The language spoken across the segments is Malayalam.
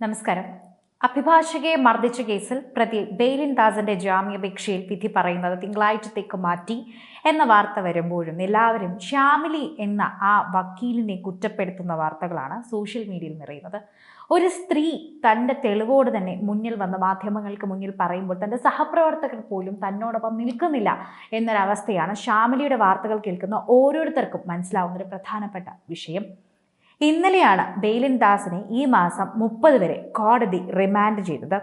നമസ്കാരം. അഭിഭാഷകയെ മർദ്ദിച്ച കേസിൽ പ്രതി ബെയിലിൻ ദാസിന്റെ ജാമ്യാപേക്ഷയിൽ വിധി പറയുന്നത് തിങ്കളാഴ്ചത്തേക്ക് മാറ്റി എന്ന വാർത്ത വരുമ്പോഴും എല്ലാവരും ശ്യാമിലി എന്ന ആ വക്കീലിനെ കുറ്റപ്പെടുത്തുന്ന വാർത്തകളാണ് സോഷ്യൽ മീഡിയയിൽ നിറയുന്നത്. ഒരു സ്ത്രീ തന്റെ തെളിവോട് തന്നെ മുന്നിൽ വന്ന് മാധ്യമങ്ങൾക്ക് മുന്നിൽ പറയുമ്പോൾ തന്റെ സഹപ്രവർത്തകർ പോലും തന്നോടൊപ്പം നിൽക്കുന്നില്ല എന്നൊരവസ്ഥയാണ് ശ്യാമിലിയുടെ വാർത്തകൾ കേൾക്കുന്ന ഓരോരുത്തർക്കും മനസ്സിലാവുന്ന ഒരു പ്രധാനപ്പെട്ട വിഷയം. ഇന്നലെയാണ് ബെയിലിൻ ദാസിനെ ഈ മാസം മുപ്പത് വരെ കോടതി റിമാൻഡ് ചെയ്തത്.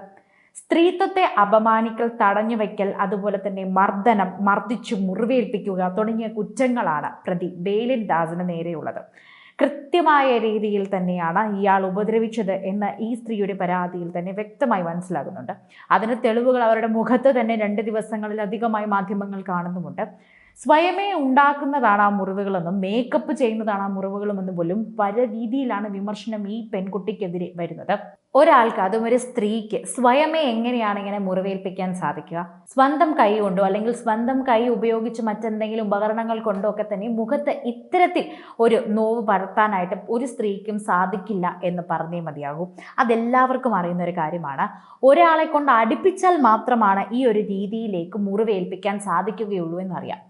സ്ത്രീത്വത്തെ അപമാനിക്കൽ തടഞ്ഞുവെക്കൽ അതുപോലെ തന്നെ മർദ്ദനം മർദ്ദിച്ചു മുറിവേൽപ്പിക്കുക തുടങ്ങിയ കുറ്റങ്ങളാണ് പ്രതി ബെയിലിൻ ദാസിന് നേരെയുള്ളത്. കൃത്യമായ രീതിയിൽ തന്നെയാണ് ഇയാൾ ഉപദ്രവിച്ചത് എന്ന് ഈ സ്ത്രീയുടെ പരാതിയിൽ തന്നെ വ്യക്തമായി മനസ്സിലാകുന്നുണ്ട്. അതിന് തെളിവുകൾ അവരുടെ മുഖത്ത് തന്നെ രണ്ട് ദിവസങ്ങളിലധികമായി മാധ്യമങ്ങൾ കാണുന്നുമുണ്ട്. സ്വയമേ ഉണ്ടാക്കുന്നതാണ് ആ മുറിവുകളെന്നും മേക്കപ്പ് ചെയ്യുന്നതാണ് ആ മുറിവുകളുമെന്നും പോലും പല രീതിയിലാണ് വിമർശനം ഈ പെൺകുട്ടിക്കെതിരെ വരുന്നത്. ഒരാൾക്ക് അതും ഒരു സ്ത്രീക്ക് സ്വയമേ എങ്ങനെയാണ് ഇങ്ങനെ മുറിവേൽപ്പിക്കാൻ സാധിക്കുക? സ്വന്തം കൈ കൊണ്ടോ അല്ലെങ്കിൽ സ്വന്തം കൈ ഉപയോഗിച്ച് മറ്റെന്തെങ്കിലും ഉപകരണങ്ങൾ കൊണ്ടോ ഒക്കെ തന്നെ മുഖത്ത് ഇത്തരത്തിൽ ഒരു നോവ് പടർത്താനായിട്ട് ഒരു സ്ത്രീക്കും സാധിക്കില്ല എന്ന് പറഞ്ഞേ മതിയാകും. അതെല്ലാവർക്കും അറിയുന്ന ഒരു കാര്യമാണ്. ഒരാളെ കൊണ്ട് അടുപ്പിച്ചാൽ മാത്രമാണ് ഈ ഒരു രീതിയിലേക്ക് മുറിവേൽപ്പിക്കാൻ സാധിക്കുകയുള്ളൂ എന്നറിയാം.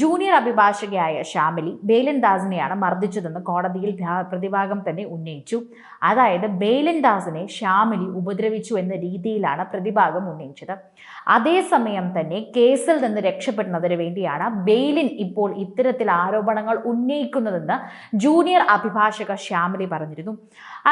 ജൂനിയർ അഭിഭാഷകയായ ഷാമിലി ബേലൻ ദാസിനെയാണ് മർദ്ദിച്ചതെന്ന് കോടതിയിൽ പ്രതിഭാഗം തന്നെ ഉന്നയിച്ചു. അതായത് ബേലൻ ദാസിനെ ഷാമിലി ഉപദ്രവിച്ചു എന്ന രീതിയിലാണ് പ്രതിഭാഗം ഉന്നയിച്ചത്. അതേസമയം തന്നെ കേസിൽ നിന്ന് രക്ഷപ്പെടുന്നതിന് വേണ്ടിയാണ് ബെയിലിൻ ഇപ്പോൾ ഇത്തരത്തിൽ ആരോപണങ്ങൾ ഉന്നയിക്കുന്നതെന്ന് ജൂനിയർ അഭിഭാഷക ശ്യാമിലി പറഞ്ഞിരുന്നു.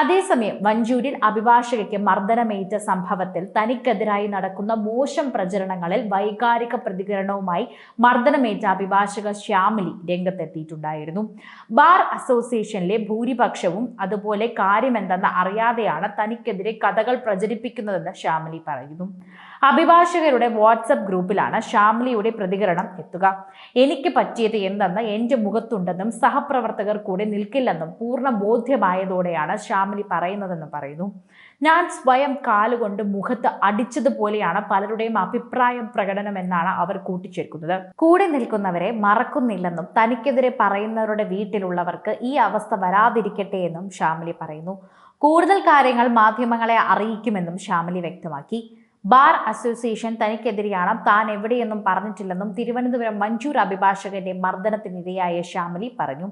അതേസമയം വഞ്ചൂരിൽ അഭിഭാഷകയ്ക്ക് മർദ്ദനമേറ്റ സംഭവത്തിൽ തനിക്കെതിരായി നടക്കുന്ന മോശം പ്രചരണങ്ങളിൽ വൈകാരിക പ്രതികരണവുമായി മർദ്ദനമേറ്റ അഭിഭാഷക ശ്യാമിലി രംഗത്തെത്തിയിട്ടുണ്ടായിരുന്നു. ബാർ അസോസിയേഷനിലെ ഭൂരിപക്ഷവും അതുപോലെ കാര്യമെന്തെന്ന് അറിയാതെയാണ് തനിക്കെതിരെ കഥകൾ പ്രചരിപ്പിക്കുന്നതെന്ന് ശ്യാമിലി പറയുന്നു. അഭിഭാഷകരുടെ വാട്സപ്പ് ഗ്രൂപ്പിലാണ് ശ്യാമിലിയുടെ പ്രതികരണം എത്തുക. എനിക്ക് പറ്റിയത് എന്തെന്ന് എന്റെ മുഖത്തുണ്ടെന്നും സഹപ്രവർത്തകർ കൂടെ നിൽക്കില്ലെന്നും പൂർണ ബോധ്യമായതോടെയാണ് ശ്യാമിലി പറയുന്നതെന്ന് പറയുന്നു. ഞാൻ സ്വയം കാലുകൊണ്ട് മുഖത്ത് അടിച്ചതുപോലെയാണ് പലരുടെയും അഭിപ്രായം പ്രകടനമെന്നാണ് അവർ കൂട്ടിച്ചേർക്കുന്നത്. കൂടെ നിൽക്കുന്നവരെ മറക്കുന്നില്ലെന്നും തനിക്കെതിരെ പറയുന്നവരുടെ വീട്ടിലുള്ളവർക്ക് ഈ അവസ്ഥ വരാതിരിക്കട്ടെ എന്നും ശ്യാമിലി പറയുന്നു. കൂടുതൽ കാര്യങ്ങൾ മാധ്യമങ്ങളെ അറിയിക്കുമെന്നും ശ്യാമിലി വ്യക്തമാക്കി. ബാർ അസോസിയേഷൻ തനിക്കെതിരെയാണ് താൻ എവിടെയെന്നും പറഞ്ഞിട്ടില്ലെന്നും തിരുവനന്തപുരം മഞ്ചൂർ അഭിഭാഷകന്റെ മർദ്ദനത്തിനിരയായ ശ്യാമിലി പറഞ്ഞു.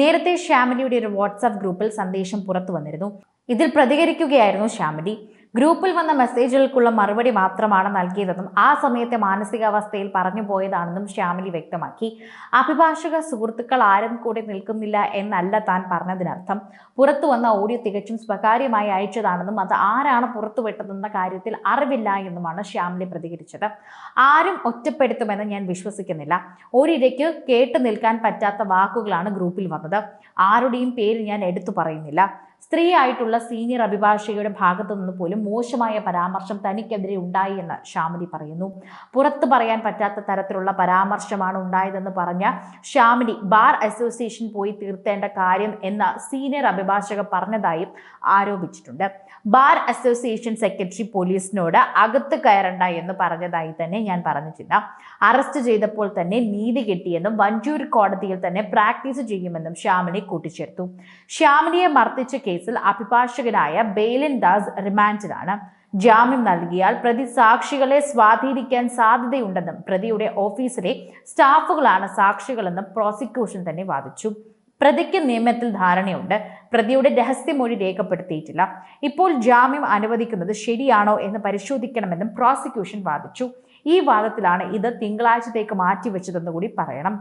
നേരത്തെ ശ്യാമിലിയുടെ ഒരു വാട്സാപ്പ് ഗ്രൂപ്പിൽ സന്ദേശം പുറത്തു വന്നിരുന്നു. ഇതിൽ പ്രതികരിക്കുകയായിരുന്നു ശ്യാമിലി. ഗ്രൂപ്പിൽ വന്ന മെസ്സേജുകൾക്കുള്ള മറുപടി മാത്രമാണ് നൽകിയതെന്നും ആ സമയത്തെ മാനസികാവസ്ഥയിൽ പറഞ്ഞു പോയതാണെന്നും ശ്യാമിലി വ്യക്തമാക്കി. അഭിഭാഷക സുഹൃത്തുക്കൾ ആരും കൂടെ നിൽക്കുന്നില്ല എന്നല്ല താൻ പറഞ്ഞതിനർത്ഥം. പുറത്തു വന്ന ഓഡിയോ തികച്ചും സ്വകാര്യമായി അയച്ചതാണെന്നും അത് ആരാണ് പുറത്തുവിട്ടതെന്ന കാര്യത്തിൽ അറിവില്ല എന്നുമാണ് ശ്യാമിലി പ്രതികരിച്ചത്. ആരും ഒറ്റപ്പെടുത്തുമെന്ന് ഞാൻ വിശ്വസിക്കുന്നില്ല. ഒരിടയ്ക്ക് കേട്ടു നിൽക്കാൻ പറ്റാത്ത വാക്കുകളാണ് ഗ്രൂപ്പിൽ വന്നത്. ആരുടെയും പേര് ഞാൻ എടുത്തു പറയുന്നില്ല. സ്ത്രീ ആയിട്ടുള്ള സീനിയർ അഭിഭാഷകയുടെ ഭാഗത്തു നിന്ന് പോലും മോശമായ പരാമർശം തനിക്കെതിരെ ഉണ്ടായി എന്ന് ശ്യാമിനി പറയുന്നു. പുറത്തു പറയാൻ പറ്റാത്ത തരത്തിലുള്ള പരാമർശമാണ് ഉണ്ടായതെന്ന് പറഞ്ഞ ശ്യാമിനി ബാർ അസോസിയേഷൻ പോയി തീർത്തേണ്ട കാര്യം എന്ന സീനിയർ അഭിഭാഷക പറഞ്ഞതായും ആരോപിച്ചിട്ടുണ്ട്. ബാർ അസോസിയേഷൻ സെക്രട്ടറി പോലീസിനോട് അകത്ത് കയറണ്ട എന്ന് പറഞ്ഞതായി തന്നെ ഞാൻ പറഞ്ഞിട്ടില്ല. അറസ്റ്റ് ചെയ്തപ്പോൾ തന്നെ നീതി കിട്ടിയെന്നും വഞ്ചൂർ കോടതിയിൽ തന്നെ പ്രാക്ടീസ് ചെയ്യുമെന്നും ശ്യാമിനി കൂട്ടിച്ചേർത്തു. ശ്യാമിനിയെ മർദ്ദിച്ച കേസിൽ അഭിഭാഷകനായ ബെയിലിൻ ദാസ് റിമാൻഡിലാണ് ജാമ്യം നൽകിയാൽ പ്രതി സാക്ഷികളെ സ്വാധീനിക്കാൻ സാധ്യതയുണ്ടെന്നും പ്രതിയുടെ ഓഫീസിലെ സ്റ്റാഫുകളാണ് സാക്ഷികളെന്നും പ്രോസിക്യൂഷൻ തന്നെ വാദിച്ചു. പ്രതിക്ക് നിയമത്തിൽ ധാരണയുണ്ട്. പ്രതിയുടെ രഹസ്യമൊഴി രേഖപ്പെടുത്തിയിട്ടില്ല. ഇപ്പോൾ ജാമ്യം അനുവദിക്കുന്നത് ശരിയാണോ എന്ന് പരിശോധിക്കണമെന്നും പ്രോസിക്യൂഷൻ വാദിച്ചു. ഈ വാദത്തിലാണ് ഇത് തിങ്കളാഴ്ചത്തേക്ക് മാറ്റിവെച്ചതെന്ന് കൂടി പറയണം.